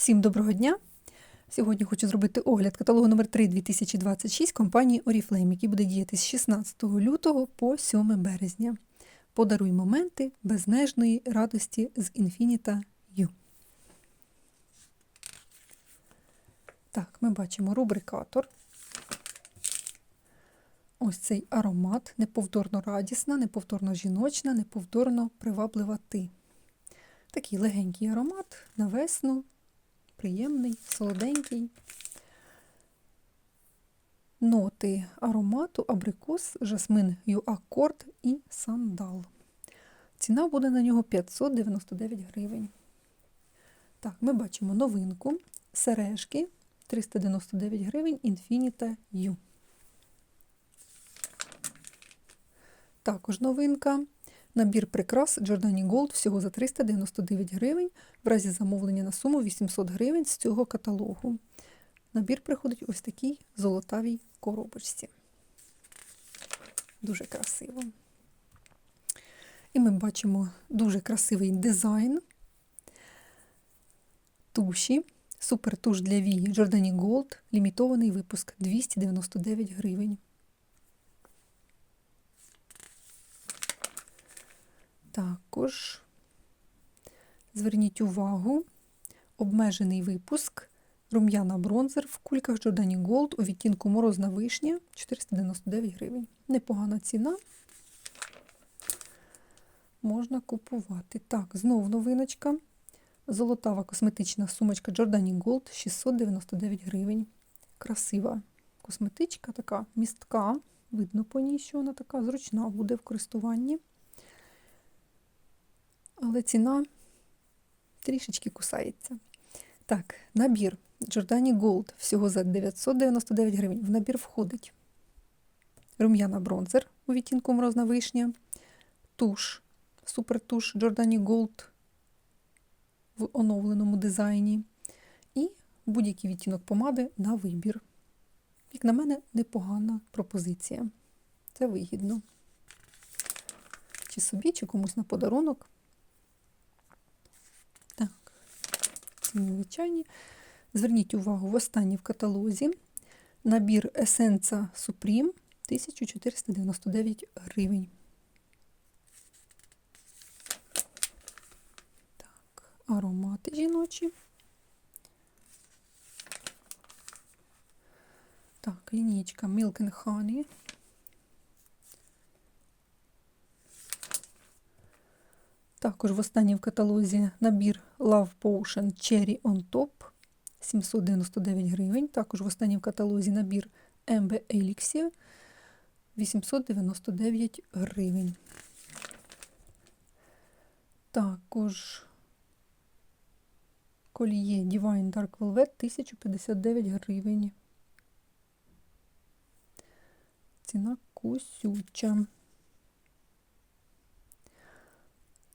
Всім доброго дня! Сьогодні хочу зробити огляд каталогу номер 3 2026 компанії Oriflame, який буде діяти з 16 лютого по 7 березня. Подаруй моменти безмежної радості з Infinita U. Так, ми бачимо рубрикатор. Ось цей аромат неповторно радісна, неповторно жіночна, неповторно приваблива ти. Такий легенький аромат на весну, приємний, солоденький. Ноти аромату абрикос, жасмин юакорд і сандал. Ціна буде на нього 599 гривень. Так, ми бачимо новинку. Сережки 399 гривень Infinita U. Також новинка. Набір прикрас Giordani Gold всього за 399 гривень, в разі замовлення на суму 800 гривень з цього каталогу. Набір приходить ось такій золотавій коробочці. Дуже красиво. І ми бачимо дуже красивий дизайн туші. Супертуш для вії Giordani Gold, лімітований випуск 299 гривень. Також зверніть увагу, обмежений випуск рум'яна бронзер в кульках Giordani Gold у відтінку морозна вишня 499 гривень. Непогана ціна. Можна купувати. Так, знову новиночка. Золотава косметична сумочка Giordani Gold 699 гривень. Красива косметичка, така містка. Видно по ній, що вона така зручна буде в користуванні але ціна трішечки кусається. Так, набір Giordani Gold всього за 999 гривень. В набір входить рум'яна бронзер у відтінку морозна вишня, туш, супертуш Giordani Gold в оновленому дизайні. І будь-який відтінок помади на вибір. Як на мене, непогана пропозиція. Це вигідно. Чи собі, чи комусь на подарунок. Звичайні. Зверніть увагу, в останній в каталозі набір Есенца Supreme 1499 гривень. Так, аромати жіночі. Так, лінійка Milk and Honey. Також в останній в каталозі набір Love Potion Cherry on Top 799 гривень. Також в останній в каталозі набір MB Elixir 899 гривень. Також коліє Divine Dark Velvet 1059 гривень. Ціна кусюча.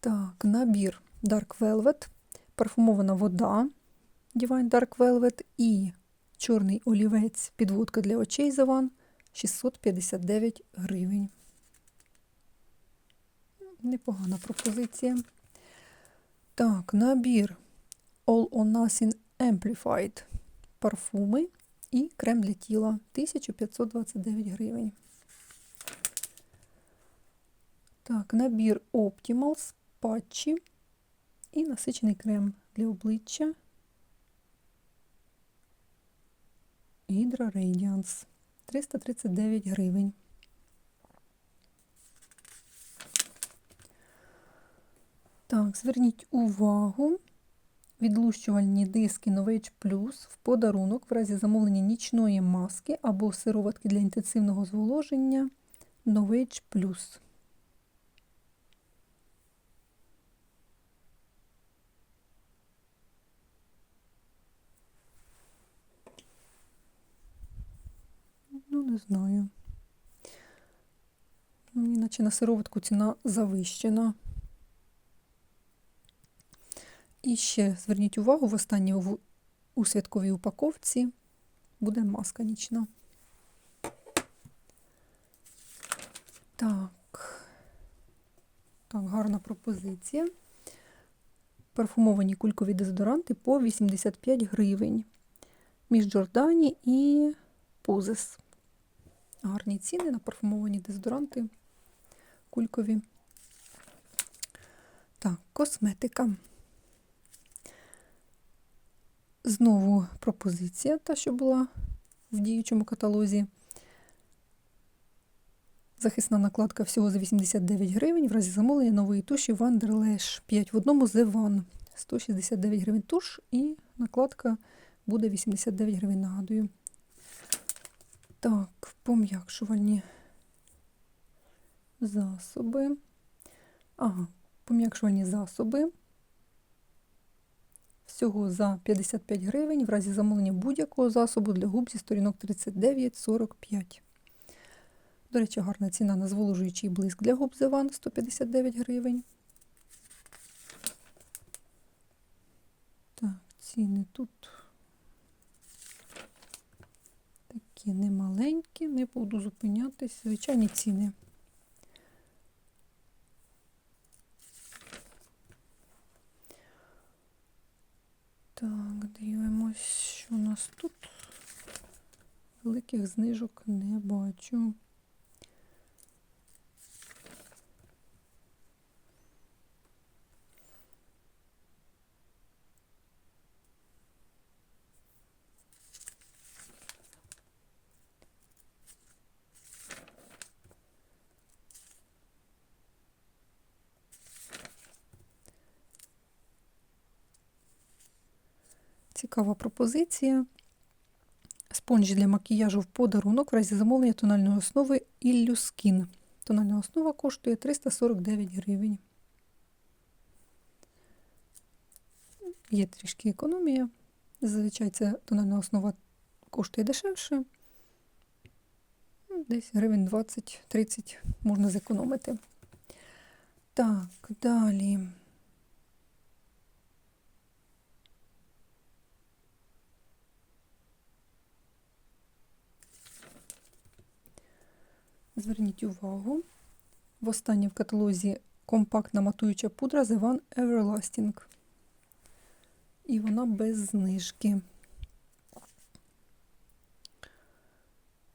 Так, набір Dark Velvet, парфумована вода Divine Dark Velvet і чорний олівець, підводка для очей Заван 659 гривень. Непогана пропозиція. Так, набір All on Nothing Amplified парфуми і крем для тіла 1529 гривень. Так, набір Optimals патчі і насичений крем для обличчя Hydra Radiance 339 гривень. Так, зверніть увагу. Відлущувальні диски Novage Plus в подарунок в разі замовлення нічної маски або сироватки для інтенсивного зволоження Novage Plus. Ну, не знаю. Ну, іначе на сироватку ціна завищена. І ще зверніть увагу, в останній у святковій упаковці буде маска нічна. Так, так, гарна пропозиція. парфумовані кулькові дезодоранти по 85 гривень. Між Джордані і Позес. Гарні ціни на парфумовані дезодоранти кулькові. Так, косметика. Знову пропозиція, та, що була в діючому каталозі. Захисна накладка всього за 89 гривень. В разі замовлення нової туші Wonderlash 5 в одному The One. 169 гривень туш і накладка буде 89 гривень, нагадую. Так, пом'якшувальні засоби. Ага, пом'якшувальні засоби. Всього за 55 гривень в разі замовлення будь-якого засобу для губ зі сторінок 39-45. До речі, гарна ціна на зволожуючий блиск для губ Зеван 159 гривень. Так, ціни тут такі немаленькі, не буду зупинятись. Звичайні ціни. Так, дивимось, що у нас тут. Великих знижок не бачу. Цікава пропозиція. Спонж для макіяжу в подарунок в разі замовлення тональної основи Illus Тональна основа коштує 349 гривень. Є трішки економія. Зазвичай ця тональна основа коштує дешевше. Ну, десь гривень 20-30 можна зекономити. Так, далі. Зверніть увагу, в останній в каталозі компактна матуюча пудра The One Everlasting. І вона без знижки.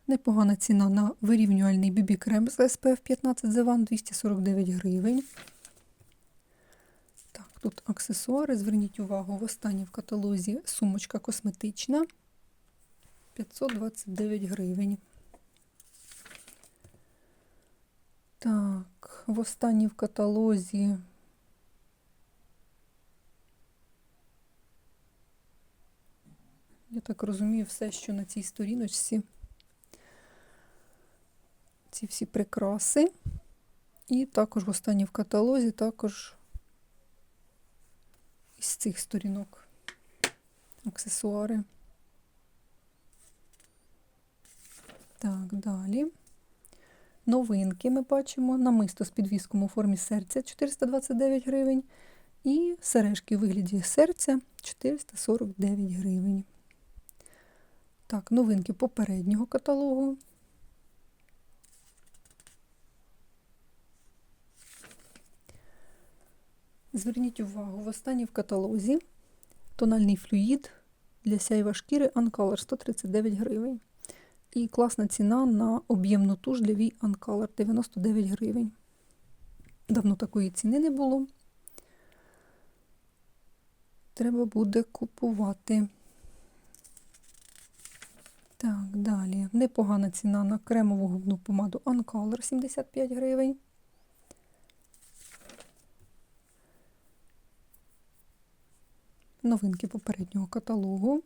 Непогана ціна на вирівнювальний BB крем з SPF 15 The One 249 гривень. Так, тут аксесуари. Зверніть увагу, в останній в каталозі сумочка косметична 529 гривень. Так, в останній в каталозі. Я так розумію, все, що на цій сторіночці. Ці всі прикраси. І також в останній в каталозі, також із цих сторінок аксесуари. Так, далі. Новинки ми бачимо намисто з підвіском у формі серця 429 гривень. І сережки у вигляді серця 449 гривень. Так, новинки попереднього каталогу. Зверніть увагу, в останній в каталозі тональний флюїд для сяйва шкіри Uncolor 139 гривень. І класна ціна на об'ємну туш для V Uncolor 99 гривень. Давно такої ціни не було. Треба буде купувати. Так, далі. Непогана ціна на кремову губну помаду Uncolor 75 гривень. Новинки попереднього каталогу.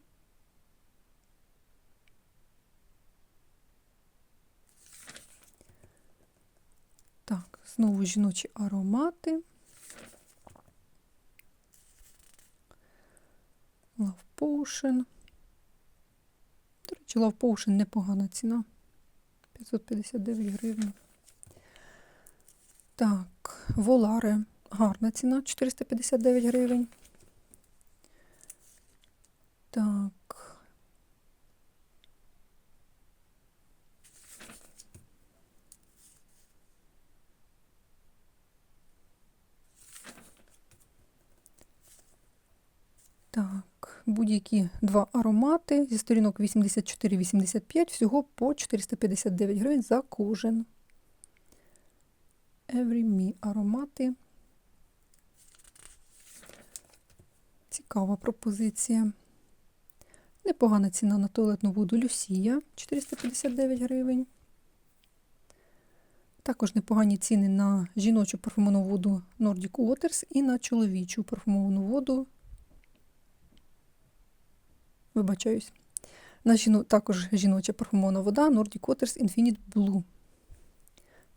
Знову жіночі аромати. Love Potion. До речі, Love Potion непогана ціна. 559 гривень. Так, Воларе. Гарна ціна 459 гривень. Так. Так, будь-які два аромати зі сторінок 84-85, всього по 459 гривень за кожен. Every Me аромати. Цікава пропозиція. Непогана ціна на туалетну воду Люсія 459 гривень. Також непогані ціни на жіночу парфумовану воду Nordic Waters і на чоловічу парфумовану воду. Вибачаюсь. На жіно... Також жіноча парфумована вода Nordic Waters Infinite Blue.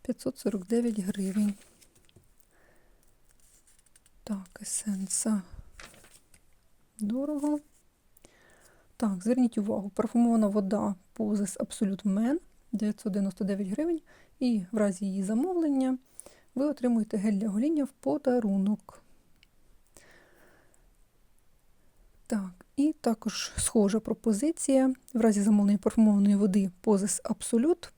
549 гривень. Так, есенса. Дорого. Так, зверніть увагу, парфумована вода Poses Absolute Man 999 гривень. І в разі її замовлення ви отримуєте гель для гоління в подарунок. Так, і також схожа пропозиція. В разі замовлення парфумованої води Poses Absolute.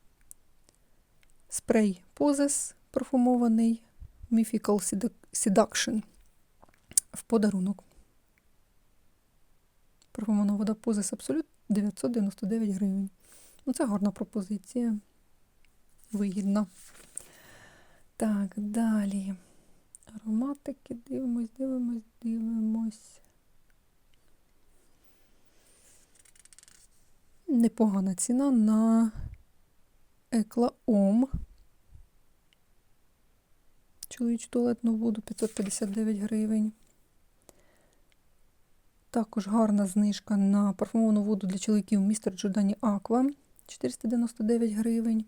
Спрей Poses парфумований Mythical Seduction в подарунок. Парфумована вода Poses Absolute 999 гривень. Ну, це гарна пропозиція. Вигідна. Так, далі. Ароматики, дивимось, дивимось, дивимось. Непогана ціна на Еклаом. Чоловічу туалетну воду 559 гривень. Також гарна знижка на парфумовану воду для чоловіків містер Джордані Аква 499 гривень.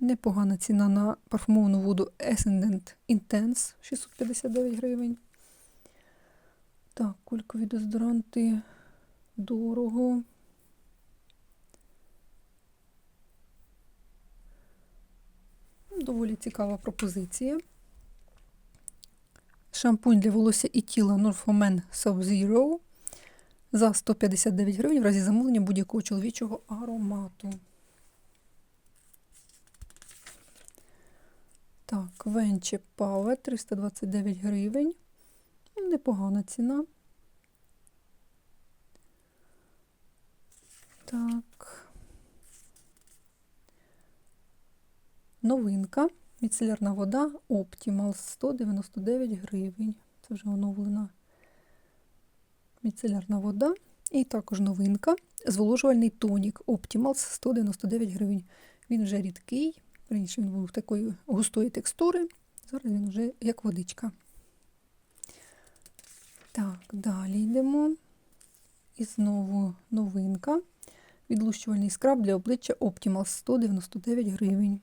Непогана ціна на парфумовану воду Ascendant Intense 659 гривень. Так, кулькові дезодоранти дорого. Доволі цікава пропозиція. Шампунь для волосся і тіла Norfomen Sub-Zero за 159 гривень в разі замовлення будь-якого чоловічого аромату. Так, Венче Power 329 гривень. Непогана ціна. Так. Новинка. Міцелярна вода Optimal 199 гривень. Це вже оновлена міцелярна вода. І також новинка. Зволожувальний тонік Optimal 199 гривень. Він вже рідкий. Раніше він був такої густої текстури. Зараз він вже як водичка. Так, далі йдемо. І знову новинка. Відлущувальний скраб для обличчя Optimal 199 гривень.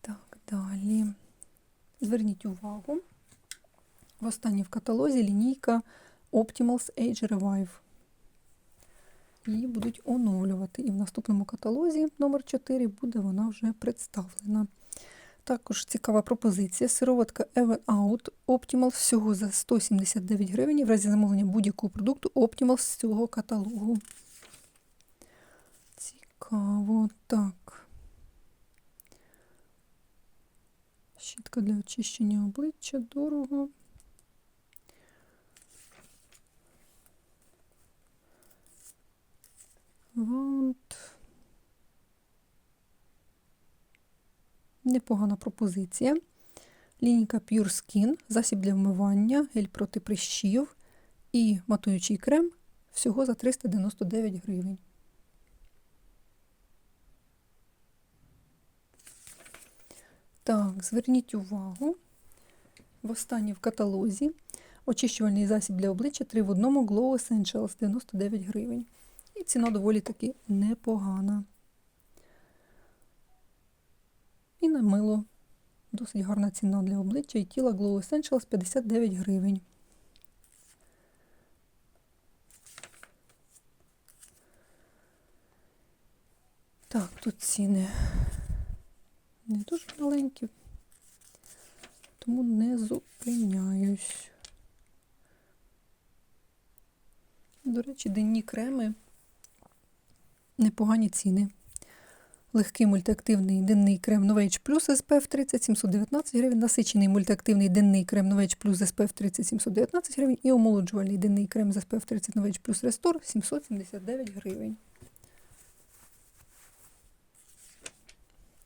Так, далі. Зверніть увагу. В останній в каталозі лінійка Optimals Age Revive. Її будуть оновлювати. І в наступному каталозі номер 4 буде вона вже представлена. Також цікава пропозиція. Сироватка Even Out Optimal всього за 179 гривень в разі замовлення будь-якого продукту Optimal з цього каталогу. Цікаво. Так. Щітка для очищення обличчя дорого. Вант. Непогана пропозиція. Лінійка Pure Skin, засіб для вмивання, гель проти прищів і матуючий крем всього за 399 гривень. Так, зверніть увагу. В останній в каталозі очищувальний засіб для обличчя 3 в одному Glow Essentials 99 гривень. І ціна доволі таки непогана. І на мило. Досить гарна ціна для обличчя і тіла Glow Essentials 59 гривень. Так, тут ціни не дуже маленькі, тому не зупиняюсь. До речі, денні креми Непогані ціни. Легкий мультиактивний денний крем Novage Plus SPF 30 719 гривень, насичений мультиактивний денний крем Novage Plus SPF 30 719 гривень і омолоджувальний денний крем з SPF 30 Novage Plus Restore 779 гривень.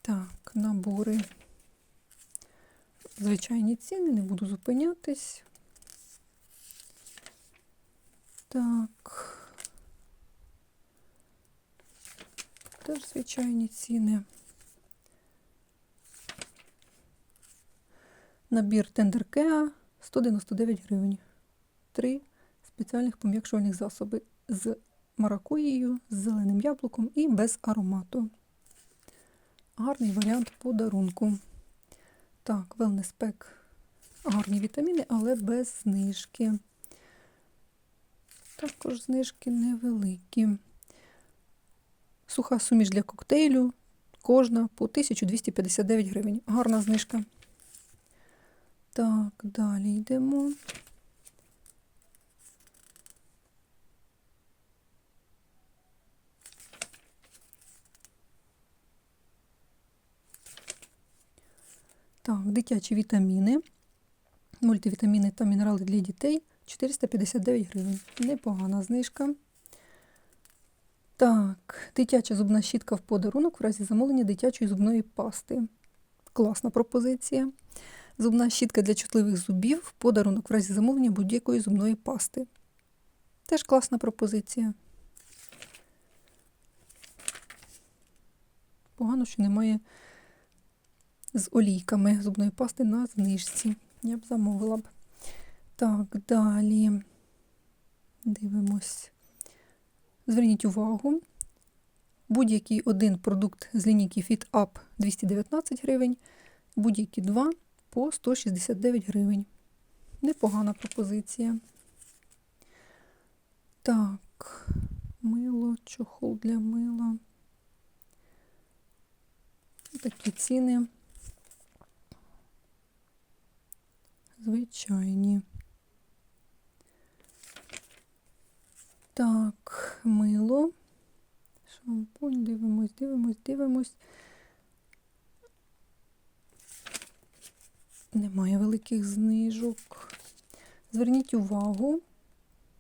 Так, набори. Звичайні ціни, не буду зупинятись. Так. Теж звичайні ціни. Набір Тендеркеа 199 гривень. Три спеціальних пом'якшувальних засоби з маракуєю, з зеленим яблуком і без аромату. Гарний варіант подарунку. Так, Wellness Pack. Гарні вітаміни, але без знижки. Також знижки невеликі. Суха суміш для коктейлю. Кожна по 1259 гривень. Гарна знижка. Так, далі йдемо. Так, дитячі вітаміни. Мультивітаміни та мінерали для дітей 459 гривень. Непогана знижка. Так, дитяча зубна щітка в подарунок в разі замовлення дитячої зубної пасти. Класна пропозиція. Зубна щітка для чутливих зубів в подарунок в разі замовлення будь-якої зубної пасти. Теж класна пропозиція. Погано, що немає з олійками зубної пасти на знижці. Я б замовила б. Так, далі дивимось. Зверніть увагу, будь-який один продукт з лінійки FitUp 219 гривень, будь-які два по 169 гривень. Непогана пропозиція. Так, мило, чохол для мила. Такі ціни. Звичайні. Так, мило. Шампунь, дивимось, дивимось, дивимось. Немає великих знижок. Зверніть увагу.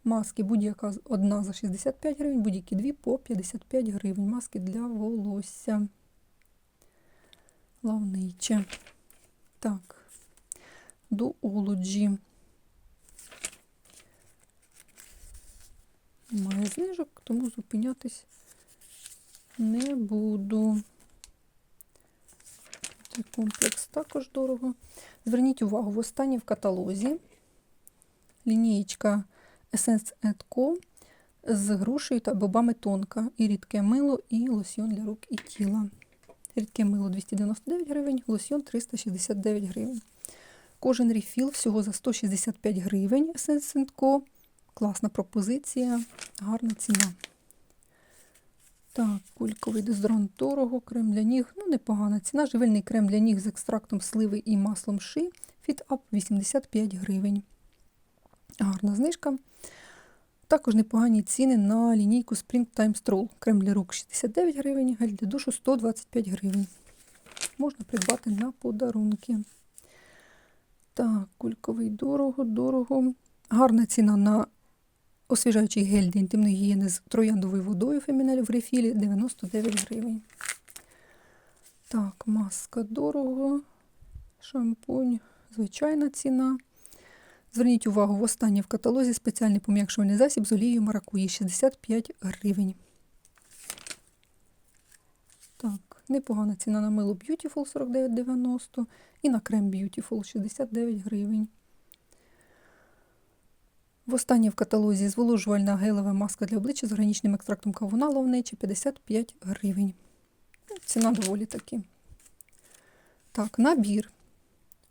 Маски будь-яка одна за 65 гривень, будь-які дві по 55 гривень. Маски для волосся. Лавниче. Так, до олоджі. Немає знижок, тому зупинятись не буду. Цей комплекс також дорого. Зверніть увагу, в останній в каталозі лінієчка Essence Co з грушею та бобами тонка. І рідке мило, і лосьйон для рук і тіла. Рідке мило 299 гривень, лосьйон 369 гривень. Кожен рефіл всього за 165 гривень Essence Co. Класна пропозиція, гарна ціна. Так, кульковий дезодорант дорого, крем для ніг. Ну, непогана ціна. Живильний крем для ніг з екстрактом сливи і маслом ши. FitUp 85 гривень. Гарна знижка. Також непогані ціни на лінійку Springtime Stroll. Крем для рук 69 гривень, гель для душу 125 гривень. Можна придбати на подарунки. Так, кульковий дорого, дорого. Гарна ціна на освіжаючий гель для інтимної з трояндовою водою Фемінель в рефілі 99 гривень. Так, маска дорого, шампунь, звичайна ціна. Зверніть увагу, в останній в каталозі спеціальний пом'якшувальний засіб з олією маракуї 65 гривень. Так, непогана ціна на мило Beautiful 49,90 і на крем Beautiful 69 гривень. В останній в каталозі зволожувальна гелева маска для обличчя з органічним екстрактом кавуна ловнечі 55 гривень. Ну, Ціна доволі таки. Так, набір.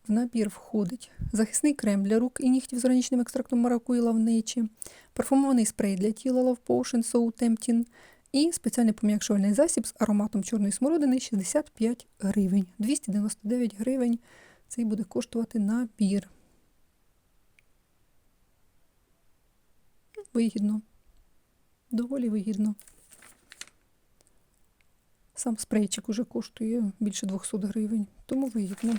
В набір входить захисний крем для рук і нігтів з органічним екстрактом маракуї лавнечі, парфумований спрей для тіла Love Potion So Tempting і спеціальний пом'якшувальний засіб з ароматом чорної смородини 65 гривень. 299 гривень цей буде коштувати набір. Вигідно. Доволі вигідно. Сам спрейчик уже коштує більше 200 гривень, тому вигідно.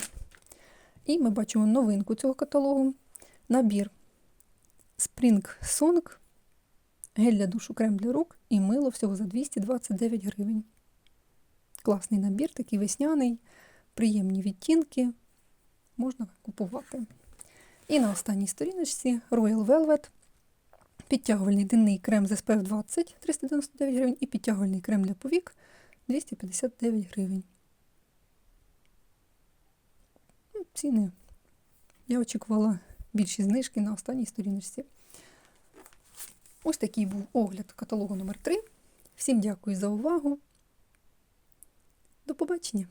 І ми бачимо новинку цього каталогу. Набір Spring Song, гель для душу, крем для рук і мило всього за 229 гривень. Класний набір, такий весняний, приємні відтінки. Можна купувати. І на останній сторіночці Royal Velvet. Підтягувальний денний крем з SPF 20 399 гривень і підтягувальний крем для повік 259 гривень. Ну, Ціни. Я очікувала більші знижки на останній сторіночці. Ось такий був огляд каталогу номер 3 Всім дякую за увагу. До побачення!